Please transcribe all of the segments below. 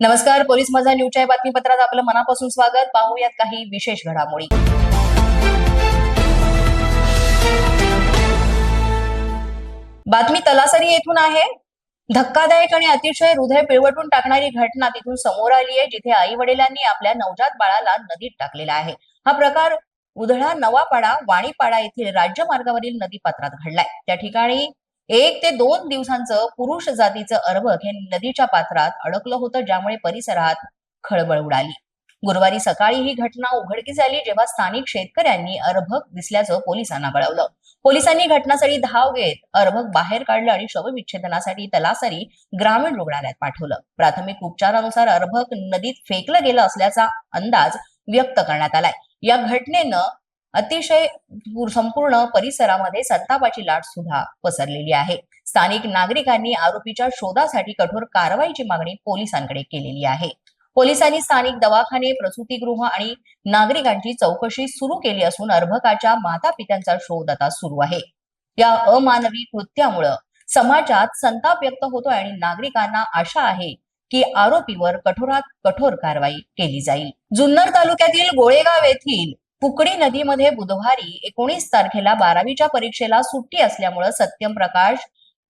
नमस्कार पोलीस माझा न्यूजच्या बातमीपत्रात आपलं मनापासून स्वागत. पाहूयात काही विशेष घडामोडी. बातमी तलासरी येथून आहे. धक्कादायक आणि अतिशय हृदय पिळवटून टाकणारी घटना तिथून समोर आली आहे जिथे आई वडिलांनी आपल्या नवजात बाळाला नदीत टाकलेला आहे. हा प्रकार उधळा नवापाडा वाणीपाडा येथील राज्य मार्गावरील नदीपात्रात घडलाय. त्या ठिकाणी एक ते दोन दिवसांचं पुरुष जातीचं अर्भक हे नदीच्या पात्रात अडकलं होतं ज्यामुळे परिसरात खळबळ उडाली. गुरुवारी सकाळी ही घटना उघडकीस आली जेव्हा स्थानिक शेतकऱ्यांनी अर्भक दिसल्याचं पोलिसांना कळवलं. पोलिसांनी घटनास्थळी धाव घेत अर्भक बाहेर काढलं आणि शवविच्छेदनासाठी तलासरी ग्रामीण रुग्णालयात पाठवलं. प्राथमिक उपचारानुसार अर्भक नदीत फेकलं गेलं असल्याचा अंदाज व्यक्त करण्यात आलाय. या घटनेनं अतिशय संपूर्ण परिसरामध्ये संतापाची लाट सुद्धा पसरलेली आहे. स्थानिक नागरिकांनी आरोपीच्या शोधासाठी कठोर कारवाईची मागणी पोलिसांकडे केलेली आहे. पोलिसांनी स्थानिक दवाखाने प्रसूतीगृह आणि नागरिकांची चौकशी सुरू केली असून अर्भकाच्या माता पित्यांचा शोध आता सुरू आहे. या अमानवी कृत्यामुळं समाजात संताप व्यक्त होतोय आणि नागरिकांना आशा आहे की आरोपीवर कठोरात कठोर कारवाई केली जाईल. जुन्नर तालुक्यातील गोळेगाव येथील कुकडी नदीमध्ये बुधवारी एकोणीस तारखेला बारावीच्या परीक्षेला सुट्टी असल्यामुळं सत्यम प्रकाश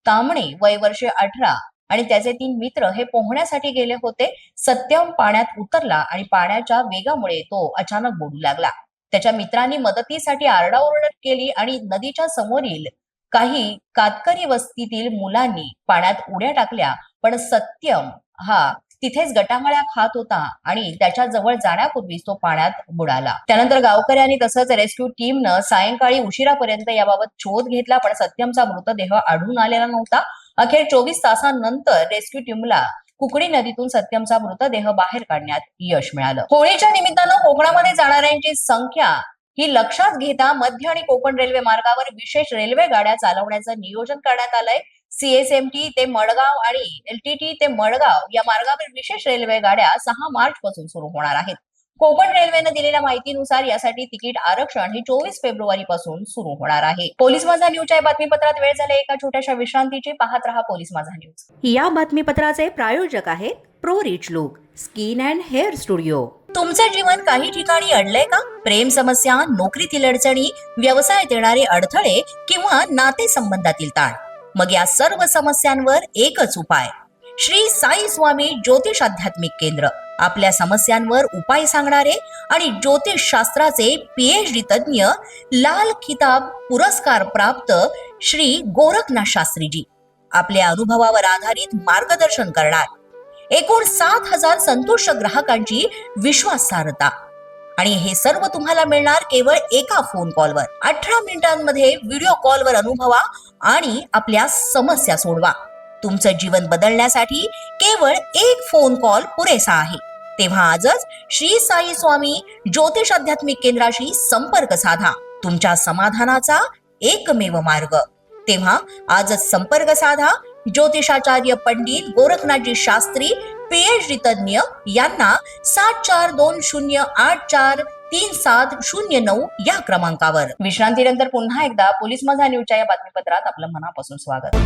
तांबणे वय वर्षे अठरा आणि त्याचे तीन मित्र हे पोहण्यासाठी गेले होते. सत्यम पाण्यात उतरला आणि पाण्याच्या वेगामुळे तो अचानक बुडू लागला. त्याच्या मित्रांनी मदतीसाठी आरडाओरड केली आणि नदीच्या समोरील काही कातकरी वस्तीतील मुलांनी पाण्यात उड्या टाकल्या. पण सत्यम हा तिथेच गटांगळ्या खात होता आणि त्याच्याजवळ जाण्यापूर्वीच तो पाण्यात बुडाला. त्यानंतर गावकऱ्यांनी तसंच रेस्क्यू टीमनं सायंकाळी उशिरापर्यंत याबाबत शोध घेतला पण सत्यमचा मृतदेह आढळून आलेला नव्हता. अखेर चोवीस तासांनंतर रेस्क्यू टीमला कुकडी नदीतून सत्यमचा मृतदेह बाहेर काढण्यात यश मिळालं. होळीच्या निमित्तानं कोकणामध्ये जाणाऱ्यांची संख्या ही लक्षात घेता मध्य आणि कोकण रेल्वे मार्गावर विशेष रेल्वे गाड्या चालवण्याचं नियोजन करण्यात आलंय. सीएसएमटी ते मडगाव आणि एलटीटी ते मडगाव या मार्गावर विशेष रेल्वे गाड्या सहा मार्च पासून सुरू होणार आहेत. कोकण रेल्वेनं दिलेल्या माहितीनुसार यासाठी तिकीट आरक्षण हे चोवीस फेब्रुवारी पासून सुरू होणार आहे. पोलीस माझा न्यूजच्या बातमीपत्रात वेळ झाला. एका छोट्याशा विश्रांतीची पाहत रहा पोलीस माझा न्यूज. या बातमीपत्राचे प्रायोजक आहेत pro rich look skin and hair studio. तुमचं जीवन काही ठिकाणी अडलंय का? प्रेम समस्या नोकरीतील अडचणी व्यवसायात येणारे अडथळे किंवा नातेसंबंधातील ताण. मग या सर्व समस्यांवर एकच उपाय. श्री साई स्वामी ज्योतिष आध्यात्मिक केंद्र. आपल्या समस्यांवर उपाय सांगणारे आणि ज्योतिष शास्त्राचे पीएच डी तज्ज्ञ लाल खिताब पुरस्कार प्राप्त श्री गोरखनाथ शास्त्रीजी. आपल्या अनुभवावर आधारित मार्गदर्शन करणार. एकूण सात हजार संतुष्ट ग्राहकांची विश्वासार्हता. आणि हे सर्व तुम्हाला मिळणार केवळ एका फोन कॉलवर अठरा मिनिटांमध्ये व्हिडिओ कॉलवर अनुभवा आणि आपल्या समस्या सोडवा. तुमचं जीवन बदलण्यासाठी केवळ एक फोन कॉल पुरेसा आहे. तेव्हा आजच श्री साई स्वामी ज्योतिष आध्यात्मिक केंद्राशी संपर्क साधा. तुमच्या समाधानाचा एकमेव मार्ग. तेव्हा आजच संपर्क साधा. ज्योतिषाचार्य पंडित गोरखनाथजी शास्त्री पीएचडी तज्ज्ञ यांना सात चार दोन शून्य आठ चार तीन सात शून्य नऊ या क्रमांकावर. विश्रांतीनंतर पुन्हा एकदा पोलीस माझा न्यूजच्या या बातमीपत्रात आपलं मनापासून स्वागत.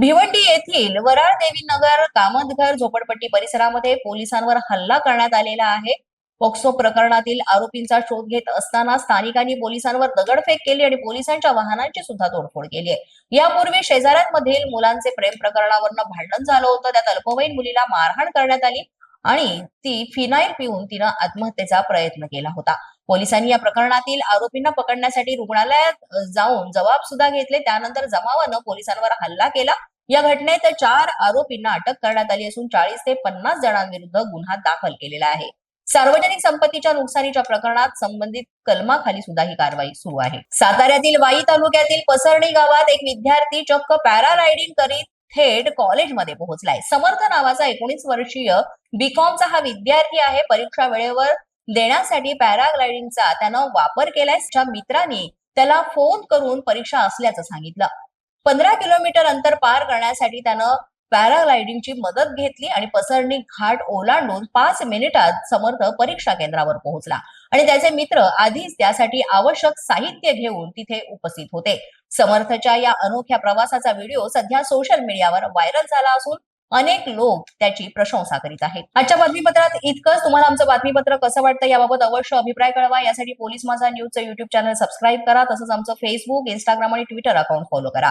भिवंडी येथील वराळ देवी नगर कामतघर झोपडपट्टी परिसरामध्ये पोलिसांवर हल्ला करण्यात आलेला आहे. पोक्सो प्रकरणातील आरोपींचा शोध घेत असताना स्थानिकांनी पोलिसांवर दगडफेक केली आणि पोलिसांच्या वाहनांची सुद्धा तोडफोड केली आहे. यापूर्वी शेजाऱ्यांमधील मुलांचे प्रेम प्रकरणावरनं भांडण झालं होतं. त्यात अल्पवयीन मुलीला मारहाण करण्यात आली आणि ती फिनाईल पिऊन तिनं आत्महत्येचा प्रयत्न केला होता. पोलिसांनी या प्रकरणातील आरोपींना पकडण्यासाठी रुग्णालयात जाऊन जबाब सुद्धा घेतले. त्यानंतर जमावानं पोलिसांवर हल्ला केला. या घटनेत चार आरोपींना अटक करण्यात आली असून चाळीस ते पन्नास जणांविरुद्ध गुन्हा दाखल केलेला आहे. सार्वजनिक संपत्तीच्या नुकसानीच्या प्रकरणात संबंधित कलमाखाली सुद्धा ही कारवाई सुरू आहे. साताऱ्यातील वाई तालुक्यातील पसरणी गावात एक विद्यार्थी चक्क पॅरारायडिंग करीत थेट कॉलेजमध्ये पोहोचलाय. समर्थ नावाचा एकोणीस वर्षीय बीकॉमचा हा विद्यार्थी आहे. परीक्षा वेळेवर देण्यासाठी पॅराग्लायडिंगचा त्यानं वापर केलाय. मित्रांनी त्याला फोन करून परीक्षा असल्याचं सांगितलं. पंधरा किलोमीटर अंतर पार करण्यासाठी त्यानं पॅराग्लायडिंगची मदत घेतली आणि पसरणी घाट ओलांडून पाच मिनिटात समर्थ परीक्षा केंद्रावर पोहोचला. आणि त्याचे मित्र आधीच त्यासाठी आवश्यक साहित्य घेऊन तिथे उपस्थित होते. समर्थच्या या अनोख्या प्रवासाचा व्हिडिओ सध्या सोशल मीडियावर व्हायरल झाला असून अनेक लोक त्याची प्रशंसा करीत आहेत. आजच्या बातमीपत्रात इतकंच. तुम्हाला आमचं बातमीपत्र कसं वाटतं याबाबत अवश्य अभिप्राय कळवा. यासाठी पोलीस माझा न्यूजचं युट्यूब चॅनल सबस्क्राईब करा. तसंच आमचं फेसबुक इंस्टाग्राम आणि ट्विटर अकाउंट फॉलो करा.